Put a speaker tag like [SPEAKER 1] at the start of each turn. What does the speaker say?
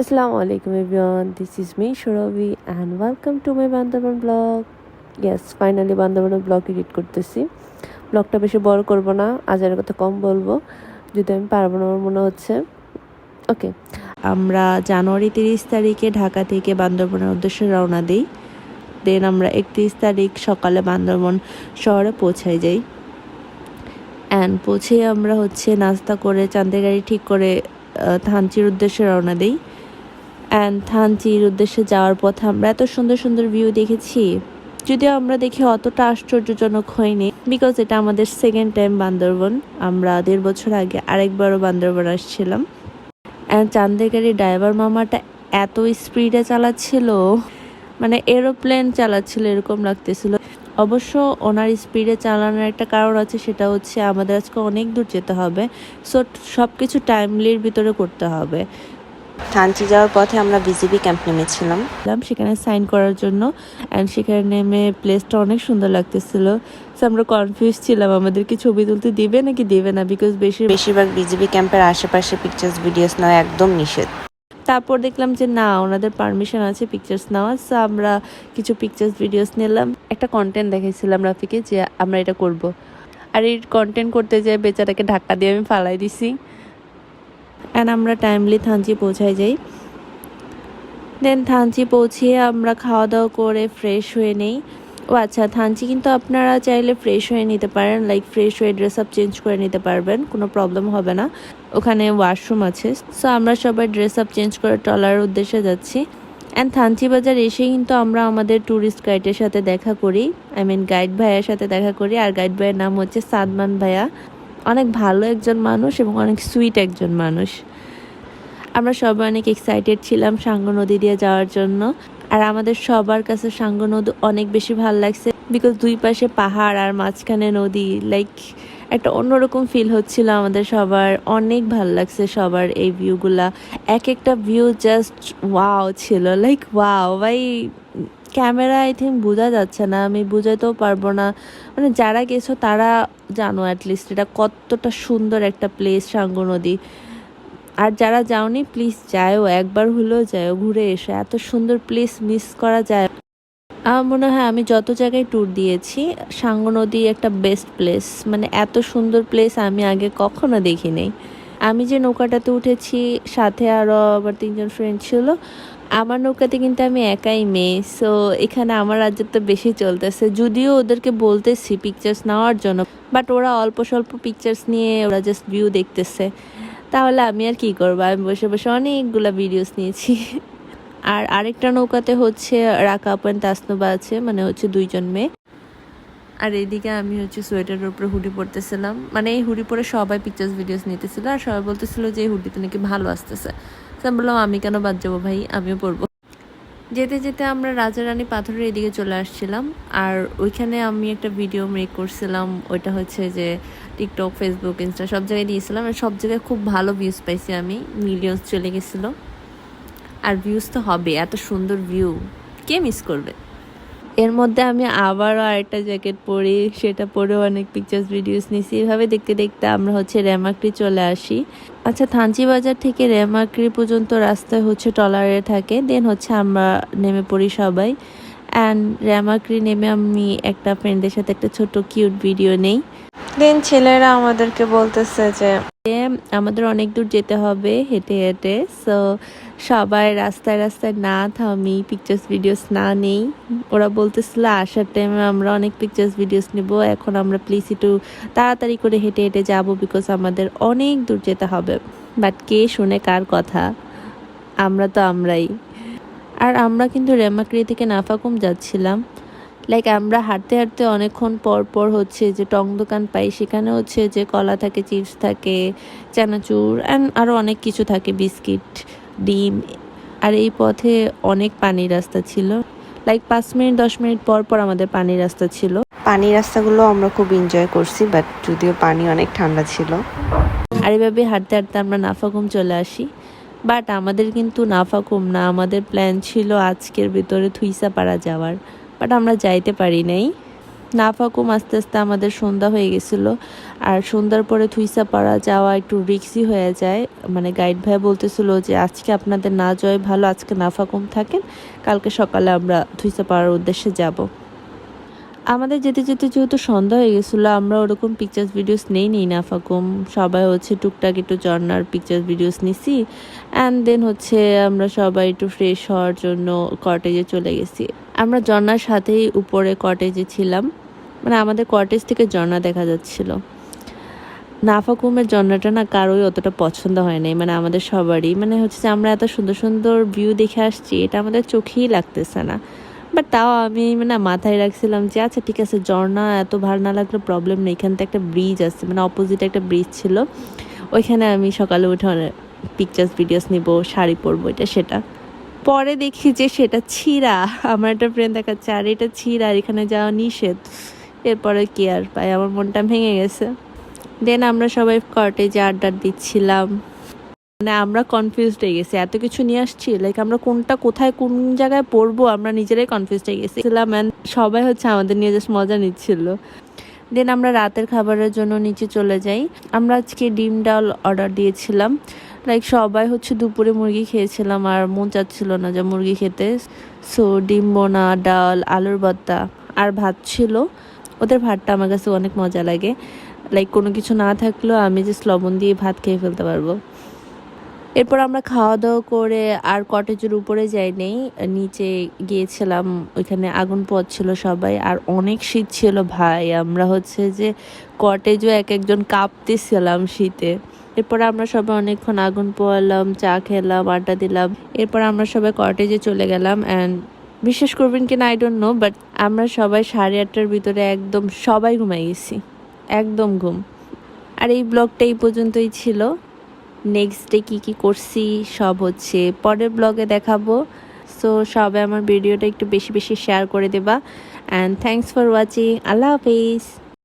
[SPEAKER 1] Assalamu alaikum everyone. This is me Shuravi and welcome to my Bandaban vlog. Yes, finally বান্দরবানের vlog edit করতেছি। ব্লগটা বেশি বড় করব না আজের কথা কম বলব যদি আমি পারব না আমার মনে হচ্ছে। ওকে
[SPEAKER 2] আমরা জানুয়ারি তিরিশ তারিখে ঢাকা থেকে বান্দরবনের উদ্দেশ্যে রওনা দিই। দেন আমরা একত্রিশ তারিখ সকালে বান্দরবন শহরে পৌঁছাই যাই। অ্যান্ড পৌঁছে আমরা হচ্ছে নাস্তা করে চাঁদের গাড়ি ঠিক করে থানচির উদ্দেশ্যে রওনা দিই। অ্যান্ড থানচির উদ্দেশ্যে যাওয়ার পথে আমরা এত সুন্দর সুন্দর ভিউ দেখেছি। যদিও আমরা দেখে অতটা আশ্চর্যজনক হয়নি বিকজ এটা আমাদের সেকেন্ড টাইম বান্দরবন। আমরা দেড় বছর আগে আরেকবারও বান্দরবন আসছিলাম। অ্যান্ড চান্দের গাড়ির ড্রাইভার মামাটা এত স্পিডে চালাচ্ছিল। মানে এরোপ্লেন চালাচ্ছিল, এরকম লাগতেছিল। অবশ্য ওনার স্পিডে চালানোর একটা কারণ আছে, সেটা হচ্ছে আমাদের আজকে অনেক দূর যেতে হবে। সো সব কিছু টাইমলির ভিতরে করতে হবে।
[SPEAKER 3] থানচি যাওয়ার পথে আমরা বিজিবি ক্যাম্প নেমেছিলাম।
[SPEAKER 2] সেখানে সাইন করার জন্য। অ্যান্ড সেখানে নেমে প্লেসটা অনেক সুন্দর লাগতেছিল। সো আমরা কনফিউজ ছিলাম আমাদেরকে ছবি তুলতে দিবে নাকি দিবে না? বিকজ বেশি
[SPEAKER 3] বেশিরভাগ বিজিবি ক্যাম্পের আশেপাশে পিকচার্স ভিডিওস নেওয়া একদম নিষেধ।
[SPEAKER 2] তারপর দেখলাম যে না ওনাদের পারমিশন আছে পিকচার্স নেওয়ার। সো আমরা কিছু পিকচার্স ভিডিওস নিলাম। একটা কন্টেন্ট দেখাইছিলাম রাফিকে যে আমরা এটা করব। আর এই কন্টেন্ট করতে যেয়ে বেচারাকে ধাক্কা দিয়ে আমি ফালাই দিছি। অ্যান্ড আমরা টাইমলি থানচি পৌঁছায় যাই। দেন থানচি পৌঁছিয়ে আমরা খাওয়া দাওয়া করে ফ্রেশ হয়ে নেই। ও আচ্ছা থানচি কিন্তু আপনারা চাইলে ফ্রেশ হয়ে নিতে পারেন লাইক ফ্রেশ হয়ে ড্রেস আপ চেঞ্জ করে নিতে পারবেন, কোনো প্রবলেম হবে না। ওখানে ওয়াশরুম আছে। সো আমরা সবাই ড্রেস আপ চেঞ্জ করে টলার উদ্দেশ্যে যাচ্ছি। অ্যান্ড থানচি বাজার এসে কিন্তু আমরা আমাদের ট্যুরিস্ট গাইডের সাথে দেখা করি। আই মিন গাইড ভাইয়ার সাথে দেখা করি। আর গাইড ভাইয়ের নাম হচ্ছে সাদমান ভাইয়া। অনেক ভালো একজন মানুষ এবং অনেক সুইট একজন মানুষ। আমরা সবাই অনেক এক্সাইটেড ছিলাম সাঙ্গ নদী দিয়ে যাওয়ার জন্য। আর আমাদের সবার কাছে সাঙ্গ নদী অনেক বেশি ভালো লাগছে বিকজ দুই পাশে পাহাড় আর মাঝখানে নদী লাইক একটা অন্যরকম ফিল হচ্ছিল আমাদের সবার। অনেক ভালো লাগছে সবার এই ভিউগুলা এক একটা ভিউ জাস্ট ওয়াও ছিল লাইক ওয়াও ভাই ক্যামেরা আই থিঙ্ক বোঝা যাচ্ছে না, আমি বুঝাইতেও পারব না। মানে যারা গেছো তারা জানো অ্যাটলিস্ট এটা কতটা সুন্দর একটা প্লেস সাঙ্গ নদী। আর যারা যাওনি প্লিজ যাও একবার হলেও যাও ঘুরে এসো। এত সুন্দর প্লেস মিস করা যায়। আমার মনে হয় আমি যত জায়গায় ট্যুর দিয়েছি, সাঙ্গ নদী একটা বেস্ট প্লেস মানে এত সুন্দর প্লেস আমি আগে কখনো দেখিনি। আমি যে নৌকাটাতে উঠেছি, সাথে আরও আবার তিনজন ফ্রেন্ড ছিল। আমার নৌকাতে কিন্তু আমি একাই মেয়ে সো এখানে আমার রাজ্যে বেশি চলতেছে। যদিও ওদেরকে বলতেছি পিকচার্স নেওয়ার জন্য বাট ওরা অল্প স্বল্প পিকচার্স নিয়ে ওরা জাস্ট ভিউ দেখতেছে। তাহলে আমি আর কি করব? আমি বসে বসে অনেকগুলো ভিডিওস নিয়েছি। আর আরেকটা নৌকাতে হচ্ছে রাকাপ অ্যান্ড তাসনুবা আছে মানে হচ্ছে দুইজন মেয়ে। আর এইদিকে আমি হচ্ছে সোয়েটারের উপরে হুডি পরতেছিলাম। মানে এই হুডি পরে সবাই পিকচার্স ভিডিওস নিতেছিল আর সবাই বলতেছিল যে এই হুডিতে নাকি ভালো আসতেছে। তো আমি বললাম, আমি কেন বাদ যাব ভাই? আমিও পরবো। যেতে যেতে আমরা রাজা রানী পাথরের এদিকে চলে আসছিলাম। আর ওইখানে আমি একটা ভিডিও মেক করছিলাম। ওইটা হচ্ছে যে টিকটক ফেসবুক ইনস্টা সব জায়গায় দিয়েছিলাম। আর সব জায়গায় খুব ভালো ভিউজ পাইছি আমি। মিলিয়ন্স চলে গেছিল। আর ভিউজ তো হবে, এত সুন্দর ভিউ কে মিস করবে? এর মধ্যে আমি আবারও আরেকটা জ্যাকেট পরি, সেটা পরেও অনেক পিকচার্স ভিডিওস নিছি। এভাবে দেখতে দেখতে আমরা হচ্ছে রেমাকড়ি চলে আসি। আচ্ছা থানচি বাজার থেকে রেমাকড়ি পর্যন্ত রাস্তায় হচ্ছে টলারে থাকে দেন হচ্ছে আমরা নেমে পড়ি সবাই। অ্যান্ড রেমাকড়ি নেমে আমি একটা ফ্রেন্ডের সাথে একটা ছোট কিউট ভিডিও নেই।
[SPEAKER 3] দেন ছেলেরা আমাদেরকে বলতেছে যে
[SPEAKER 2] আমাদের অনেক দূর যেতে হবে হেঁটে হেঁটে। সো সবাই রাস্তায় রাস্তায় না থামি পিকচার্স ভিডিওস না নেই। ওরা বলতেছিল, আসার টাইমে আমরা অনেক পিকচার্স ভিডিওস নেব। এখন আমরা প্লিজ একটু তাড়াতাড়ি করে হেঁটে হেঁটে যাব বিকজ আমাদের অনেক দূর যেতে হবে। বাট কে শুনে কার কথা? আমরা তো আমরাই। আর আমরা কিন্তু রেমাক্রি থেকে নাফাকুম যাচ্ছিলাম। লাইক আমরা হাঁটতে হাঁটতে অনেকক্ষণ পর পর হচ্ছে যে টং দোকান পাই সেখানে হচ্ছে যে কলা থাকে চিপস থাকে চানাচুর অ্যান্ড আরও অনেক কিছু থাকে বিস্কিট ডিম আর এই পথে অনেক পানির রাস্তা ছিল। লাইক পাঁচ মিনিট দশ মিনিট পর পর আমাদের পানির রাস্তা ছিল।
[SPEAKER 3] পানির রাস্তাগুলো আমরা খুব এনজয় করছি বাট যদিও পানি অনেক ঠান্ডা ছিল।
[SPEAKER 2] আর এভাবে হাঁটতে হাঁটতে আমরা নাফাকুম চলে আসি। বাট আমাদের কিন্তু নাফাকুম না আমাদের প্ল্যান ছিল আজকের ভিতরে থুইসাপাড়া যাওয়ার। বাট আমরা যাইতে পারি নাই। না নাফাকুম আস্তে আস্তে আমাদের সন্ধ্যা হয়ে গেছিল। আর সন্ধ্যার পরে থুইসা পাড়া যাওয়া একটু রিক্সি হয়ে যায়। মানে গাইড ভাই বলতেছিল যে, আজকে আপনাদের না যাওয়াই ভালো, আজকে নাফাকুম থাকেন, কালকে সকালে আমরা থুইসা পাড়ার উদ্দেশ্যে যাব। আমাদের যেতে যেতে যেহেতু সন্ধ্যা হয়ে গেছিল, আমরা ওরকম পিকচার্স ভিডিওস নেই নেই নাফাকুম। সবাই হচ্ছে টুকটাক একটু ঝর্নার পিকচার্স ভিডিওস নিছি। অ্যান্ড দেন হচ্ছে আমরা সবাই একটু ফ্রেশ হওয়ার জন্য কটেজে চলে গেছি। আমরা ঝর্নার সাথেই উপরে কটেজে ছিলাম। মানে আমাদের কটেজ থেকে ঝর্ণা দেখা যাচ্ছিল। নাফাকুমের ঝর্ণাটা না কারোই অতটা পছন্দ হয় নাই। মানে আমাদের সবারই। মানে হচ্ছে যে আমরা এত সুন্দর সুন্দর ভিউ দেখে আসছি, এটা আমাদের চোখেই লাগতেছে না। বাট তাও আমি মানে মাথায় রাখছিলাম যে আচ্ছা ঠিক আছে ঝর্ণা এত ভালো না লাগলে প্রবলেম নেই। এখান থেকে একটা ব্রিজ আছে মানে অপোজিটে একটা ব্রিজ ছিল। ওইখানে আমি সকালে উঠে পিকচার্স ভিডিওস নিব, শাড়ি পরবো, এটা সেটা। পরে দেখি যে সেটা ছিঁড়া। আমার একটা ফ্রেন্ড দেখাচ্ছে, আর, এটা ছিঁড়া, আর এখানে যাওয়া নিষেধ। এরপরে কি আর পাই? আমার মনটা ভেঙে গেছে। দেন আমরা সবাই কটেজে আড্ডা দিচ্ছিলাম। মানে আমরা কনফিউজড হয়ে গেছি, এত কিছু নিয়ে আসছি লাইক আমরা কোনটা কোথায়, কোন জায়গায় পড়ব, আমরা নিজেরাই কনফিউজড হয়ে গেছিলাম সবাই হচ্ছে আমাদের নিয়ে জাস্ট মজা নিচ্ছিল। দেন আমরা রাতের খাবারের জন্য নিচে চলে যাই। আমরা আজকে ডিম, ডাল অর্ডার দিয়েছিলাম। লাইক সবাই হচ্ছে দুপুরে মুরগি খেয়েছিলাম আর মন চাচ্ছিল না যে মুরগি খেতে। সো ডিম, বোনা, ডাল, আলুর ভর্তা আর ভাত ছিল। ওদের ভাতটা আমার কাছে অনেক মজা লাগে। লাইক কোনো কিছু না থাকলেও আমি যে লবণ দিয়ে ভাত খেয়ে ফেলতে পারব। এরপর আমরা খাওয়া দাওয়া করে আর কটেজের উপরে যাই নেই, নিচে গিয়েছিলাম, ওইখানে আগুন পথ ছিল সবাই আর অনেক শীত ছিল ভাই। আমরা হচ্ছে যে কটেজও এক একজন কাঁপতেছিলাম শীতে। এরপর আমরা সবাই অনেকক্ষণ আগুন পোয়ালাম, চা খেলাম, আড্ডা দিলাম। এরপর আমরা সবাই কটেজে চলে গেলাম অ্যান্ড বিশ্বাস করবেন কিনা আই ডোন্ট নো বাট আমরা সবাই সাড়ে আটটার ভিতরে একদম সবাই ঘুমাই গেছি। একদম ঘুম। আর এই ব্লগটা এই পর্যন্তই ছিল। নেক্সট ডে কী কী করছি, সব হচ্ছে পরের ব্লগে দেখাবো। সো সবাই আমার ভিডিওটা একটু বেশি বেশি শেয়ার করে দেবা। অ্যান্ড থ্যাংকস ফর ওয়াচিং আল্লাহ হাফিজ।